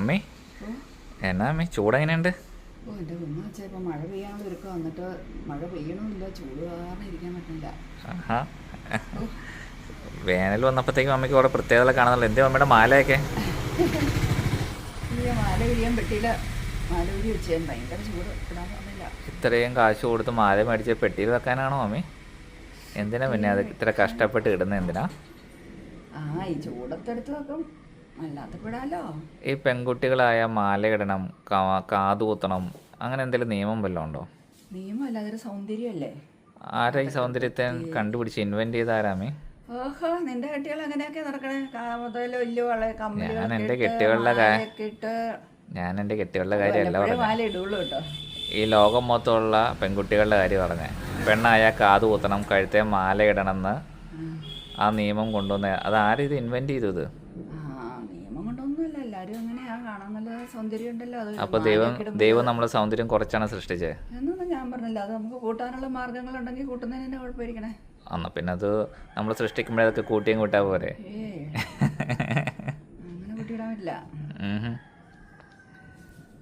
അമ്മേ? എന്നാ അമ്മേ ചൂടെങ്ങനെയുണ്ട്? ഓ എന്റെ കുഞ്ഞാച്ച ഇപ്പം മഴ പെയ്യാനുള്ള ഒരുക്കം. വന്നിട്ട് മഴ പെയ്യണമില്ല ചൂട് കാരണം ഇരിക്കാൻ ആഹാ. വേനൽ വന്നപ്പോഴത്തേക്കും അമ്മയ്ക്ക് കുറേ പ്രത്യേകത കാണുന്നുള്ളൂ എന്തേ അമ്മയുടെ മാലയൊക്കെ? മാല പറ്റിയില്ല. മാല വെച്ചാൽ ഭയങ്കര ചൂട്. ഇടാൻ പറഞ്ഞില്ല ഇത്രയും കാശ് കൊടുത്ത് മാല മേടിച്ച് പെട്ടിയിൽ വെക്കാനാണോ അമ്മേ? എന്തിനാ പിന്നെ അത് ഇത്ര കഷ്ടപ്പെട്ട് ഇടുന്നത് എന്തിനാ? ആ ഈ ചൂടത്തെടുത്ത് വെക്കും. ഈ പെൺകുട്ടികളായ മാലയിടണം ഇടണം കാ- കാത് കുത്തണം അങ്ങനെ എന്തെങ്കിലും നിയമം വല്ലതും ഉണ്ടോ? നിയമമല്ല അതൊരു സൗന്ദര്യമല്ലേ? ആരാ ഈ സൗന്ദര്യത്തെ കണ്ടുപിടിച്ച് ഇൻവെന്റ് ചെയ്ത ആരാമേ? ഓഹോ നിന്റെ കെട്ടികൾ അങ്ങനെയൊക്കെ നടക്കണേ. വലിയ വള ഞാൻ എന്റെ കെട്ടികളുടെ ഞാൻ എന്റെ കെട്ടികളുടെ കാര്യമല്ല പറഞ്ഞത് ഈ ലോകം മൊത്തമുള്ള പെൺകുട്ടികളുടെ കാര്യം പറഞ്ഞേ. പെണ്ണായ കാത് കുത്തണം കഴുത്തെ മാല ഇടണം എന്ന് ആ നിയമം കൊണ്ടുവന്ന. അത് ആരും ഇത് ഇൻവെന്റ് ചെയ്തു ഇത് ആ നിയമം കൊണ്ടൊന്നുമല്ല എല്ലാവരും അങ്ങനെയാ കാണാൻ നല്ല സൗന്ദര്യം ഉണ്ടല്ലോ അത് അപ്പൊ ദൈവം ദൈവം നമ്മളെ സൗന്ദര്യം കുറച്ചാണ് സൃഷ്ടിച്ചത് എന്നൊന്നും ഞാൻ പറഞ്ഞില്ല. അത് നമുക്ക് കൂട്ടാനുള്ള കൂട്ടുന്നതിന് കുഴപ്പമിരിക്കണേ. എന്നാ പിന്നെ അത് നമ്മൾ സൃഷ്ടിക്കുമ്പോഴേ അതൊക്കെ കൂട്ടിയും കൂട്ടാ പോരെ. ഏ അങ്ങനെ കൂട്ടിയിടാൻ പറ്റില്ല.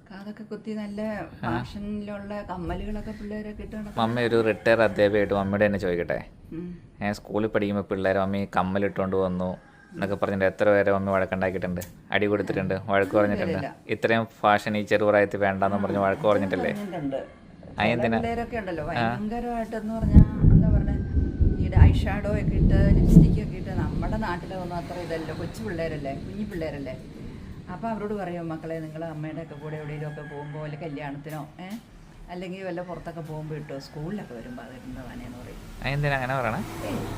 കാതൊക്കെ കുത്തി നല്ല ഫാഷനിലുള്ള കമ്മലുകളൊക്കെ പിള്ളേരെ മമ്മി ഒരു റിട്ടയർ അധ്യാപികയായിട്ട് മമ്മിയുടെ തന്നെ ചോദിക്കട്ടെ? ഞാൻ സ്കൂളിൽ പഠിക്കുമ്പോൾ പിള്ളേർ മമ്മി കമ്മലിട്ടുകൊണ്ട് വന്നു. എന്നൊക്കെ പറഞ്ഞിട്ട് എത്ര പേരെ മമ്മി വഴക്കുണ്ടാക്കിയിട്ടുണ്ട് അടി കൊടുത്തിട്ടുണ്ട് വഴക്ക് പറഞ്ഞിട്ടുണ്ട്. ഇത്രയും ഫാഷൻ ഈ ചെറുപ്രായത്തിൽ വേണ്ടെന്ന് പറഞ്ഞ് വഴക്ക് പറഞ്ഞിട്ടില്ലേ? പറഞ്ഞിട്ടുണ്ട്. അതെന്തിനാ? ഭയങ്കരമായിട്ടെന്ന് പറഞ്ഞാൽ എന്താ പറയുക ഈ ഐ ഷാഡോ ഒക്കെ ഇട്ട് ലിപ്സ്റ്റിക് ഒക്കെ ഇട്ട് നമ്മുടെ നാട്ടിലൊന്നും അത്ര ഇതല്ലോ കൊച്ചു പിള്ളേരല്ലേ കുഞ്ഞു പിള്ളേരല്ലേ? അപ്പോൾ അവരോട് പറയും മക്കളെ നിങ്ങൾ അമ്മയുടെ ഒക്കെ കൂടെ എവിടെയെങ്കിലും ഒക്കെ പോകുമ്പോൾ കല്യാണത്തിനോ ഏ? അല്ലെങ്കിൽ വല്ല പുറത്തൊക്കെ പോകുമ്പോൾ ഇട്ടോ? സ്കൂളിലൊക്കെ വരുമ്പോൾ അതിരുന്നതാനേന്ന് പറയും. എന്തിനാ അങ്ങനെ പറയണേ?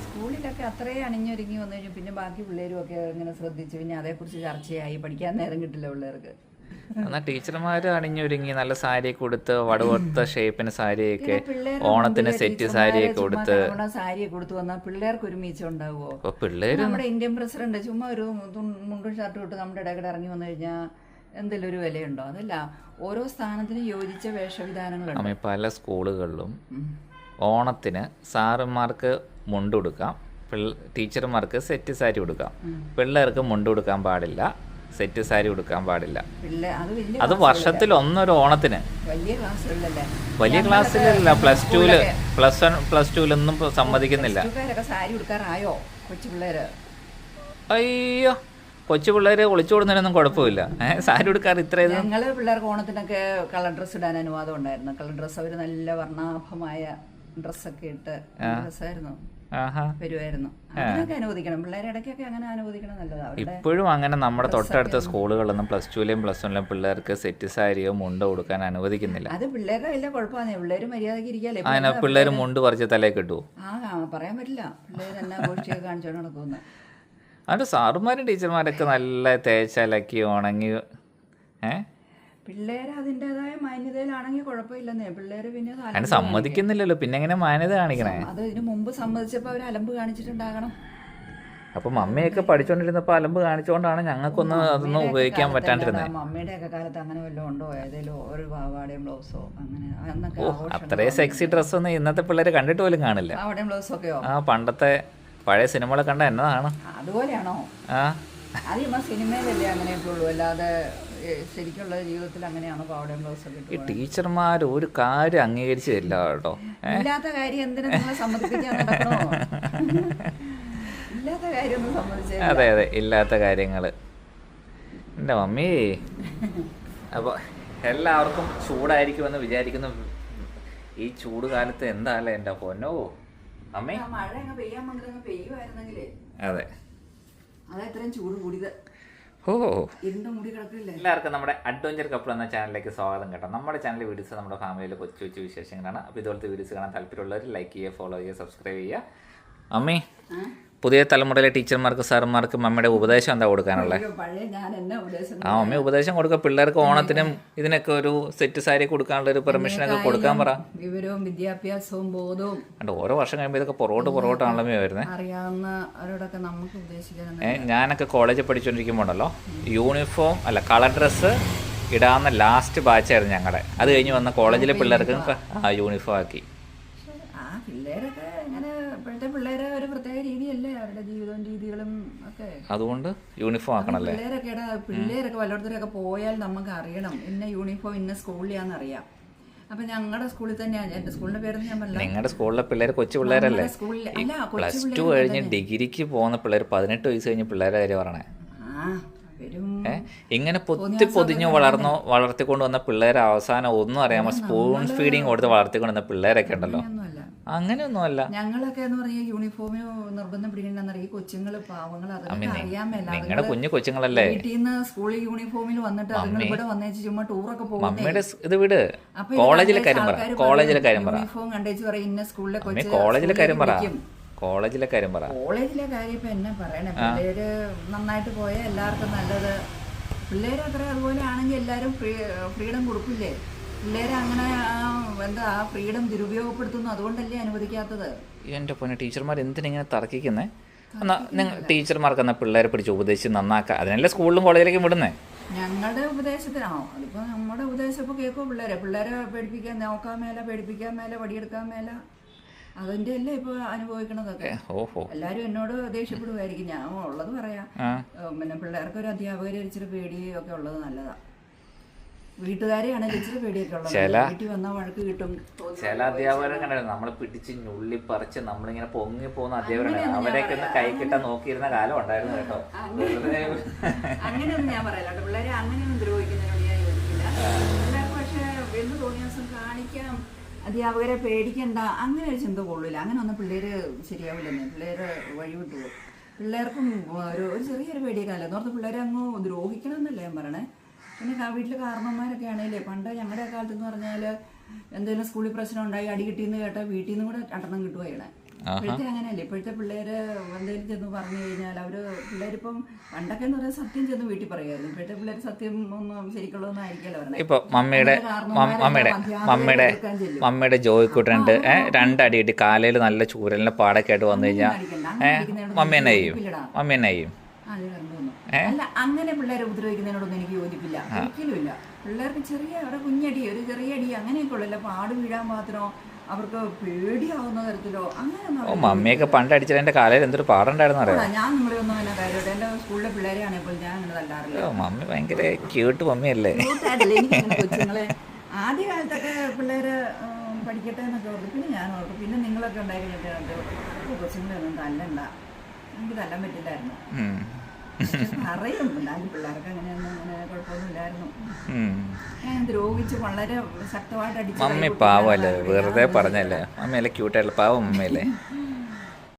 സ്കൂളിലൊക്കെ അത്രയും അണിഞ്ഞൊരുങ്ങി വന്നു കഴിഞ്ഞു പിന്നെ ബാക്കി പിള്ളേരും ഒക്കെ ഇങ്ങനെ ശ്രദ്ധിച്ചു പിന്നെ അതേക്കുറിച്ച് ചർച്ചയായി പഠിക്കാൻ നേരം കിട്ടില്ല പിള്ളേർക്ക്. എന്നാൽ ടീച്ചർമാർ അണിഞ്ഞൊരുങ്ങി നല്ല സാരി കൊടുത്ത് വടുവത്ത ഷേപ്പിന് സാരിയൊക്കെ ഓണത്തിന് സെറ്റ് സാരിയൊക്കെ കൊടുത്ത്. സാരിയൊക്കെ കൊടുത്തു വന്നാൽ പിള്ളേർക്ക് ഒരു മീച്ചം ഉണ്ടാവുമോ? പിള്ളേർ നമ്മുടെ ഇന്ത്യൻ പ്രസിഡന്റ് ചുമ്മാ ഒരു മുണ്ടും ഷർട്ടും ഇട്ട് നമ്മുടെ ഇടയ്ക്കിടെ ഇറങ്ങി വന്നു കഴിഞ്ഞാൽ എന്തെങ്കിലും ഒരു വിലയുണ്ടോ? അതല്ല ഓരോ സ്ഥാനത്തിന് യോജിച്ച വേഷവിധാനങ്ങളുണ്ട്. അമ്മ പല സ്കൂളുകളിലും ഓണത്തിന് സാറന്മാർക്ക് മുണ്ട് കൊടുക്കാം പിള്ള ടീച്ചർമാർക്ക് സെറ്റ് സാരി കൊടുക്കാം. പിള്ളേർക്ക് മുണ്ട് കൊടുക്കാൻ പാടില്ല സെറ്റ് സാരി കൊടുക്കാൻ പാടില്ല. പിള്ളേ അത് വലിയ അത് വർഷത്തിൽ ഒന്നൊരു ഓണത്തിന്. വലിയ ക്ലാസ്സുകളിലല്ലേ വലിയ ക്ലാസ്സിലല്ല പ്ലസ് ടൂൽ പ്ലസ് വൺ പ്ലസ് ടുവിലൊന്നും ഇപ്പൊ സമ്മതിക്കുന്നില്ല. സാരി ഉടുക്കാറായോ കൊച്ചു പിള്ളേര് അയ്യോ കൊച്ചു പിള്ളേര് ഒളിച്ചു കൊടുക്കുന്നതിനൊന്നും കുഴപ്പമില്ല. ഏഹ് സാരി കൊടുക്കാറ് ഇത്ര ഇത്? ഞങ്ങൾ പിള്ളേർക്ക് ഓണത്തിനൊക്കെ കളർ ഡ്രസ് ഇടാൻ അനുവാദം ഉണ്ടായിരുന്നു. കളർ ഡ്രസ് അവർ നല്ല വർണാഭമായ ഡ്രസ്സൊക്കെ ഇട്ട് ഡ്രസ്സായിരുന്നു. ആഹാ. വരുമായിരുന്നു അതിനൊക്കെ അനുവദിക്കണം. പിള്ളേരെ ഇടയ്ക്കൊക്കെ അങ്ങനെ അനുവദിക്കണം നല്ലതാണ് ഇപ്പോഴും അങ്ങനെ നമ്മുടെ തൊട്ടടുത്ത സ്കൂളുകളിലൊന്നും പ്ലസ് ടുവിലെയും പ്ലസ് വണ്ണിലെയും പിള്ളേർക്ക് സെറ്റ് സാരിയോ മുണ്ടോ കൊടുക്കാൻ അനുവദിക്കുന്നില്ല. അത് പിള്ളേരുടെ വലിയ കുഴപ്പമാണ് പിള്ളേര് മര്യാദയ്ക്ക് ഇരിക്കാല്ലേ പിള്ളേർ മുണ്ട് പറിച്ച് തലേ കിട്ടുമോ ആ പറയാൻ പറ്റില്ല. പിള്ളേര് എന്നാ ഗോഷ്ടിയൊക്കെ കാണിച്ചോണ്ട് നടക്കുന്നു അതുകൊണ്ട് സാറുമാരും ടീച്ചർമാരൊക്കെ നല്ല തേച്ചലക്കി ഉണങ്ങി ഏ? പിള്ളേര് അതിന്റെതായ മാന്യതയിലാണെങ്കിൽ കുഴപ്പമില്ലെന്നേ. പിള്ളേര് പിന്നെ അത് അതിന് സമ്മതിക്കുന്നില്ലല്ലോ. പിന്നെ എങ്ങനെ മാന്യത കാണിക്കണേ? കാണിക്കും. അത് ഇതിനു മുമ്പ് സമ്മതിച്ചപ്പോൾ അവർ അലമ്പ് കാണിച്ചിട്ടുണ്ടാകണം. അപ്പൊ മമ്മിയൊക്കെ പഠിച്ചോണ്ടിരുന്നപ്പോ അലമ്പ് കാണിച്ചുകൊണ്ടാണ് ഞങ്ങൾക്കൊന്നും അതൊന്നും ഉപയോഗിക്കാൻ പറ്റാണ്ടിരുന്നത് മമ്മിയുടെ ഒക്കെ കാലത്ത് അങ്ങനെ വല്ലതും ഉണ്ടോ? ഏതെങ്കിലും ഒരു പാവാടയും ബ്ലൗസോ അങ്ങനെ അത്രയും സെക്സി ഡ്രസ്സൊന്നും ഇന്നത്തെ പിള്ളേര് കണ്ടിട്ട് പോലും കാണില്ല. പാവാടയും ബ്ലൗസോ ഒക്കെയോ ആ പണ്ടത്തെ പഴയ സിനിമകളെ കണ്ട എന്നതാണ്. അതുപോലെയാണോ? ആ. സിനിമയിലല്ലേ അല്ലാതെ ശരിക്കുള്ള ജീവിതത്തിൽ അങ്ങനെയാണോ പാവാടയും ബ്ലൗസൊക്കെ ഈ ടീച്ചർമാർ ഒരു കാര്യം അംഗീകരിച്ചു തരില്ല കേട്ടോ ഇല്ലാത്ത കാര്യം എന്തിനാ നിങ്ങൾ സമ്മതിപ്പിക്കാൻ നടക്കണോ? ഇല്ലാത്ത കാര്യമൊന്നും സമ്മതിച്ചേ അതെ അതെ. ഇല്ലാത്ത കാര്യങ്ങൾ എന്റെ മമ്മി. അപ്പോൾ എല്ലാവർക്കും ചൂടായിരിക്കുമെന്ന് വിചാരിക്കുന്നു. ഈ ചൂട് കാലത്ത് എന്താല്ലേ എന്റെ പൊന്നോ? അമ്മേ. ആ മഴ അങ്ങ് പെയ്യാൻ വന്നിട്ടങ്ങ് പെയ്യുമായിരുന്നെങ്കിലേ അതെ. ചൂട് കൂടിയത്. ഓ. എല്ലാവർക്കും നമ്മുടെ അഡ്വഞ്ചർ കപ്പിൾ എന്ന ചാനലിലേക്ക് സ്വാഗതം കേട്ടോ. നമ്മുടെ ചാനൽ വീഡിയോസ് നമ്മുടെ ഫാമിലിയിലെ കൊച്ചു കൊച്ചു വിശേഷങ്ങളാണ്. അപ്പോൾ ഇതുപോലത്തെ വീഡിയോസ് കാണാൻ താല്പര്യമുള്ളവർ ലൈക്ക് ചെയ്യുക ഫോളോ ചെയ്യുക സബ്സ്ക്രൈബ് ചെയ്യുക. അമ്മേ? പുതിയ തലമുറയിലെ ടീച്ചർമാർക്ക് സാറന്മാർക്ക് അമ്മയുടെ ഉപദേശം എന്താ കൊടുക്കാനുള്ളത് ആ അമ്മ ഉപദേശം കൊടുക്കുക പിള്ളേർക്ക് ഓണത്തിനും ഇതിനൊക്കെ ഒരു സെറ്റ് സാരി കൊടുക്കാനുള്ള ഒരു പെർമിഷൻ പെർമിഷനൊക്കെ കൊടുക്കാൻ പറ. വിവരവും വിദ്യാഭ്യാസവും ബോധവും അണ്ട് ഓരോ വർഷം കഴിയുമ്പോൾ ഇതൊക്കെ പുറകോട്ട് പുറകോട്ടാണല്ലോ അമ്മ വരുന്നത് അറിയാവുന്നവരോടൊക്കെ നമുക്ക് ഉപദേശിക്കാൻ ഏ ഞാനൊക്കെ കോളേജിൽ പഠിച്ചുകൊണ്ടിരിക്കുമ്പോൾ ഉണ്ടല്ലോ യൂണിഫോം അല്ല കളർ ഡ്രസ്സ് ഇടാവുന്ന ലാസ്റ്റ് ബാച്ചായിരുന്നു ഞങ്ങളുടെ അത് കഴിഞ്ഞ് വന്ന കോളേജിലെ പിള്ളേർക്ക് ആ യൂണിഫോം ആക്കി. ആ പിള്ളേരൊക്കെ ഇങ്ങനെ ഇപ്പോഴത്തെ പിള്ളേരെ ഒരു അവരുടെ ജീവിതവും രീതികളും ഒക്കെ. അതുകൊണ്ട് യൂണിഫോം ആക്കണല്ലേ? പിള്ളേരൊക്കെ പിള്ളേരൊക്കെ വല്ലയിടത്തൊക്കെ പോയാൽ നമുക്ക് അറിയണം. ഇന്ന യൂണിഫോം ഇന്ന സ്കൂളിലാന്ന് അറിയാം. അപ്പൊ ഞങ്ങളുടെ സ്കൂളിൽ തന്നെയാണ് എന്റെ സ്കൂളിന്റെ പേര് ഞാൻ പറഞ്ഞില്ല. നിങ്ങളുടെ സ്കൂളിലെ പിള്ളേർ കൊച്ചു പിള്ളേരല്ലേ? പ്ലസ് ടു കഴിഞ്ഞ് ഡിഗ്രിക്ക് പോകുന്ന പിള്ളേർ പതിനെട്ട് വയസ്സ് കഴിഞ്ഞ പിള്ളേരെ കാര്യം പറയണേ. ഇങ്ങനെ പൊത്തി പൊതിഞ്ഞു വളർന്നോ വളർത്തിക്കൊണ്ട് വന്ന പിള്ളേരെ അവസാനം ഒന്നും അറിയാമോ? സ്പൂൺ ഫീഡിങ് കൊടുത്ത് വളർത്തിക്കൊണ്ടുവന്ന പിള്ളേരൊക്കെ ഉണ്ടല്ലോ. അങ്ങനെയൊന്നുമല്ല. ഞങ്ങളൊക്കെ എന്ന് പറഞ്ഞാൽ യൂണിഫോമിന് നിർബന്ധം പിടിക്കണ്ടെന്നറിയ ഈ കൊച്ചുങ്ങൾ പാവങ്ങൾ അതൊക്കെ നിങ്ങളുടെ കുഞ്ഞു കൊച്ചുങ്ങളല്ലേ? വീട്ടിൽ നിന്ന് സ്കൂളിൽ യൂണിഫോമിൽ വന്നിട്ട് അതുങ്ങൾ ഇവിടെ വന്നേച്ച് ചുമ്മാ ടൂറൊക്കെ പോകുന്നത് ഇത് വിട്. കോളേജിലെ കാര്യം പറ. കോളേജിലെ കാര്യം പറ. യൂണിഫോം കണ്ടേച്ച് പറയും ഇന്ന സ്കൂളിലെ കൊച്ചു കോളേജിലെ കാര്യം പറ. കോളേജിലെ കാര്യം പറ. കോളേജിലെ കാര്യം ഇപ്പൊ എന്നെ പറയണേ? പിള്ളേര് നന്നായിട്ട് പോയാൽ എല്ലാവർക്കും നല്ലത്. പിള്ളേരത്ര അതുപോലെ ആണെങ്കിൽ എല്ലാവരും ഫ്രീഡം കൊടുക്കില്ലേ? പിള്ളേരെ അങ്ങനെ എന്താ ആ ഫ്രീഡം ദുരുപയോഗപ്പെടുത്തുന്നു അതുകൊണ്ടല്ലേ അനുവദിക്കാത്തത്? എന്റെ പൊന്നെ ടീച്ചർമാർ എന്തിനിങ്ങനെ തർക്കിക്കുന്നേ? എന്നാ നിങ്ങൾ ടീച്ചർമാർക്ക് എന്നാ പിള്ളേരെ പിടിച്ച് ഉപദേശിച്ച് നന്നാക്കുക അതിനല്ലേ സ്കൂളിലും കോളേജിലേക്കും വിടുന്നേ? ഞങ്ങളുടെ ഉപദേശത്തിനാണോ അതിപ്പോ നമ്മുടെ ഉപദേശം ഇപ്പൊ കേൾക്കോ പിള്ളേരെ? പിള്ളേരെ പേടിപ്പിക്കാൻ നോക്കാൻ മേല പേടിപ്പിക്കാൻ മേല വടിയെടുക്കാൻ മേല. അതിന്റെ അല്ലേ ഇപ്പൊ അനുഭവിക്കണതൊക്കെ എല്ലാരും എന്നോട് ദേഷ്യപ്പെടുമായിരിക്കും ഞാൻ ഉള്ളത് പറയാം. പിന്നെ പിള്ളേർക്ക് ഒരു അധ്യാപകരെ ഇച്ചിരി പേടിയൊക്കെ ഉള്ളത് നല്ലതാ. വീട്ടുകാരെയാണെങ്കിൽ ഇച്ചിരി പേടിയൊക്കെ ഉള്ളത് ചില- വീട്ടിൽ വന്നാൽ വഴക്ക് കിട്ടും. ചില അധ്യാപകരെ നമ്മൾ നമ്മളെ പിടിച്ച് ഞുള്ളി പറിച്ച് നമ്മളിങ്ങനെ പൊങ്ങി പോകുന്ന അധ്യാപകരാണ്. അവരെയൊക്കെ ഒന്ന് കൈ കിട്ടാൻ നോക്കിയിരുന്ന കാലം ഉണ്ടായിരുന്നു കേട്ടോ. അങ്ങനെയൊന്നും ഞാൻ പറയില്ല കേട്ടോ. പിള്ളേരെ അങ്ങനെയൊന്നും ദ്രോഹിക്കുന്നതിനോട് ഞാൻ യോജിക്കില്ല. പിള്ളേർക്ക് പക്ഷേ എന്ത് കാണിക്കാം. അധ്യാപകരെ പേടിക്കണ്ട. അങ്ങനെ ഒരു ചിന്ത കൊള്ളില്ല. അങ്ങനെ ഒന്നും പിള്ളേര് ശരിയാവില്ലെന്ന്. പിള്ളേര് വഴിവിട്ടു പിള്ളേർക്കും ഒരു ചെറിയൊരു പേടിയൊക്കെ അല്ല. പറഞ്ഞ പിള്ളേരെ അങ്ങ് ദ്രോഹിക്കണം എന്നല്ലേ ഞാൻ പറയണേ. പിന്നെ വീട്ടിലെ കാരണന്മാരൊക്കെ ആണെങ്കിലേ പണ്ട് ഞങ്ങളുടെ കാലത്ത് എന്ന് പറഞ്ഞാൽ എന്തെങ്കിലും സ്കൂളിൽ പ്രശ്നം ഉണ്ടായി അടി കിട്ടിയെന്ന് കേട്ടാൽ വീട്ടിൽ നിന്ന് കൂടെ രണ്ടെണ്ണം കിട്ടുവാണ് ഇപ്പോഴത്തെ അങ്ങനെയല്ലേ ഇപ്പോഴത്തെ പിള്ളേര് എന്തെങ്കിലും ചെന്ന് പറഞ്ഞു കഴിഞ്ഞാൽ അവർ പിള്ളേരിപ്പം പണ്ടൊക്കെ എന്ന് പറയാൻ സത്യം ചെന്ന് വീട്ടിൽ പറയായിരുന്നു. ഇപ്പോഴത്തെ പിള്ളേർ സത്യം ഒന്നും ശരിക്കുള്ളതൊന്നും ആയിരിക്കല്ലോ പറഞ്ഞത് ഇപ്പൊ മമ്മിയുടെ മം- മമ്മിയുടെ മമ്മിയുടെ മമ്മിയുടെ ജോയിക്കുട്ടുണ്ട് രണ്ടടി കിട്ടി കാലയിൽ നല്ല ചൂരലിന്റെ പാടൊക്കെ ആയിട്ട് വന്നു കഴിഞ്ഞാൽ മമ്മി എന്നെ ചെയ്യും. മമ്മി എന്നെ ചെയ്യും. അല്ല അങ്ങനെ പിള്ളേരെ ഉപദ്രവിക്കുന്നതിനോടൊന്നും എനിക്ക് യോജിപ്പില്ല. ഒരിക്കലുമില്ല പിള്ളേർക്ക് ചെറിയ അവിടെ കുഞ്ഞടി ഒരു ചെറിയ അടി അങ്ങനെയൊക്കെ ഉള്ളല്ലോ പാട് വീഴാൻ മാത്രമോ അവർക്ക് പേടിയാവുന്ന തരത്തിലോ അങ്ങനെ ഓ മമ്മിയൊക്കെ പണ്ട് അടിച്ചാൽ എന്റെ കാലയിൽ എന്തൊരു പാടുണ്ടായിരുന്നു അറിയാം? ഞാൻ നിങ്ങളെ ഒന്നും അങ്ങനെ കാര്യമായിട്ട് എന്റെ സ്കൂളിലെ പിള്ളേരെയാണ് ഇപ്പോൾ ഞാൻ അങ്ങനെ തല്ലാറില്ല. മമ്മി ഭയങ്കര ക്യൂട്ട് മമ്മിയല്ലേ? കൊച്ചുങ്ങളെ. ആദ്യ കാലത്തൊക്കെ പിള്ളേര് പഠിക്കട്ടെ എന്നൊക്കെ ഓർക്കും പിന്നെ ഞാൻ ഓർക്കും പിന്നെ നിങ്ങളൊക്കെ ഉണ്ടായി കഴിഞ്ഞിട്ട് കൊച്ചുങ്ങളെ ഒന്നും തല്ലണ്ട. എനിക്ക് തല്ലാൻ പറ്റില്ലായിരുന്നു. പറയും എന്നാലും പിള്ളേർക്ക് അങ്ങനെയൊന്നും അങ്ങനെ കുഴപ്പമൊന്നുമില്ലായിരുന്നു. ഞാൻ ദ്രോഹിച്ച് വളരെ ശക്തമായിട്ട് അടിച്ച് മമ്മി പാവല്ലേ വെറുതെ പറഞ്ഞല്ലേ? പറഞ്ഞല്ലേ മമ്മിയല്ലേ ക്യൂട്ടായിട്ടുള്ള പാവം മമ്മിയല്ലേ?